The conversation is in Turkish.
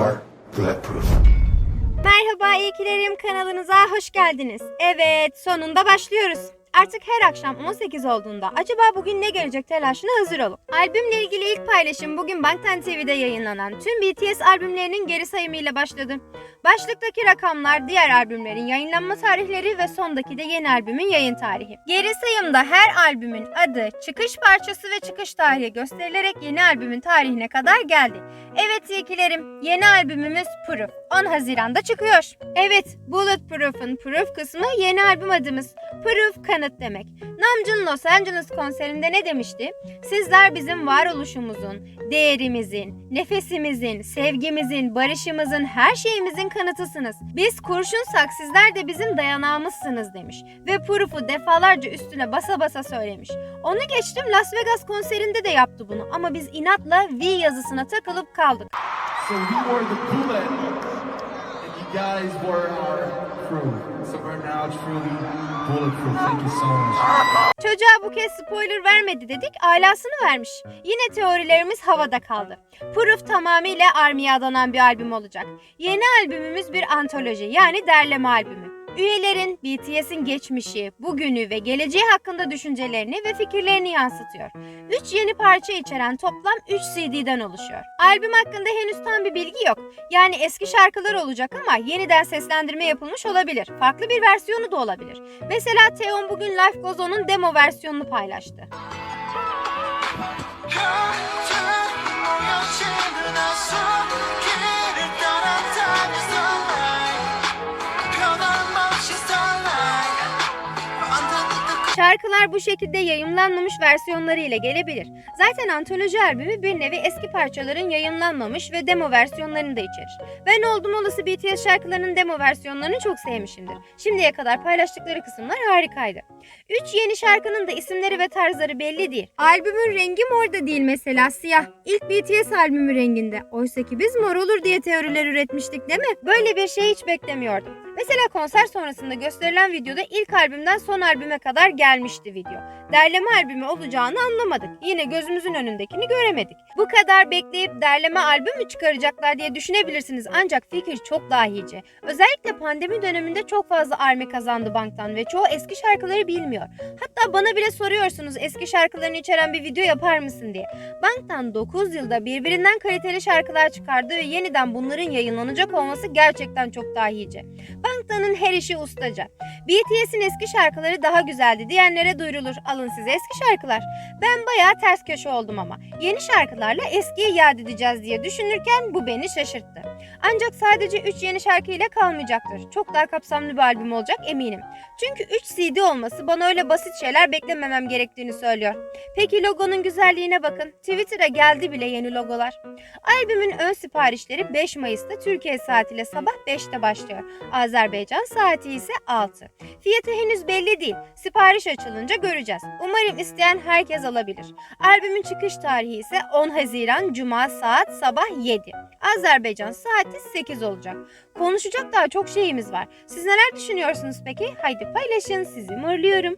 are bulletproof. Merhaba iyikilerim kanalınıza hoş geldiniz. Evet sonunda başlıyoruz. Artık her akşam 18 olduğunda acaba bugün ne gelecek telaşına hazır olun. Albümle ilgili ilk paylaşım bugün Bangtan TV'de yayınlanan tüm BTS albümlerinin geri sayımıyla başladı. Başlıktaki rakamlar diğer albümlerin yayınlanma tarihleri ve sondaki de yeni albümün yayın tarihi. Geri sayımda her albümün adı, çıkış parçası ve çıkış tarihi gösterilerek yeni albümün tarihine kadar geldi. Evet iyikilerim, yeni albümümüz Proof 10 Haziran'da çıkıyor. Evet, Bulletproof'un Proof kısmı yeni albüm adımız. Proof kanıt demek. Namjoon Los Angeles konserinde ne demişti? Sizler bizim varoluşumuzun, değerimizin, nefesimizin, sevgimizin, barışımızın, her şeyimizin kanıtısınız. Biz kurşunsak sizler de bizim dayanağımızsınız demiş. Ve Proof'u defalarca üstüne basa basa söylemiş. Onu geçtim Las Vegas konserinde de yaptı bunu ama biz inatla V yazısına takılıp kaldık. So we were the you guys were our crew. So we're now truly bulletproof. Thank you so much. Çocuğa bu kez spoiler vermedi dedik, alasını vermiş. Yine teorilerimiz havada kaldı. Proof tamamıyla Army'ye adanan bir albüm olacak. Yeni albümümüz bir antoloji yani derleme albümü. Üyelerin BTS'in geçmişi, bugünü ve geleceği hakkında düşüncelerini ve fikirlerini yansıtıyor. 3 yeni parça içeren toplam 3 CD'den oluşuyor. Albüm hakkında henüz tam bir bilgi yok. Yani eski şarkılar olacak ama yeniden seslendirme yapılmış olabilir. Farklı bir versiyonu da olabilir. Mesela Teon bugün Life Goes On'un demo versiyonunu paylaştı. Şarkılar bu şekilde yayımlanmamış versiyonları ile gelebilir. Zaten antoloji albümü bir nevi eski parçaların yayımlanmamış ve demo versiyonlarını da içerir. Ben oldum olası BTS şarkılarının demo versiyonlarını çok sevmişimdir. Şimdiye kadar paylaştıkları kısımlar harikaydı. Üç yeni şarkının da isimleri ve tarzları belli değil. Albümün rengi mor da değil mesela siyah. İlk BTS albümü renginde. Oysa ki biz mor olur diye teoriler üretmiştik değil mi? Böyle bir şey hiç beklemiyordum. Mesela konser sonrasında gösterilen videoda ilk albümden son albüme kadar gelmişti video. Derleme albümü olacağını anlamadık. Yine gözümüzün önündekini göremedik. Bu kadar bekleyip derleme albüm mü çıkaracaklar diye düşünebilirsiniz ancak fikir çok dahice. Özellikle pandemi döneminde çok fazla army kazandı banktan ve çoğu eski şarkıları bilmiyor. Hatta bana bile soruyorsunuz eski şarkılarını içeren bir video yapar mısın diye. Banktan 9 yılda birbirinden kaliteli şarkılar çıkardı ve yeniden bunların yayınlanacak olması gerçekten çok dahice. Bangtan'ın her işi ustaca. BTS'in eski şarkıları daha güzeldi diyenlere duyurulur. Alın size eski şarkılar. Ben bayağı ters köşe oldum ama. Yeni şarkılarla eskiye yad edeceğiz diye düşünürken bu beni şaşırttı. Ancak sadece 3 yeni şarkıyla kalmayacaktır. Çok daha kapsamlı bir albüm olacak eminim. Çünkü 3 CD olması bana öyle basit şeyler beklememem gerektiğini söylüyor. Peki logonun güzelliğine bakın. Twitter'a geldi bile yeni logolar. Albümün ön siparişleri 5 Mayıs'ta Türkiye saatiyle sabah 5'te başlıyor. Azerbaycan saati ise 6. Fiyatı henüz belli değil. Sipariş açılınca göreceğiz. Umarım isteyen herkes alabilir. Albümün çıkış tarihi ise 10 Haziran Cuma saat sabah 7. Azerbaycan saati 8 olacak. Konuşacak daha çok şeyimiz var. Siz neler düşünüyorsunuz peki? Haydi paylaşın sizi morluyorum.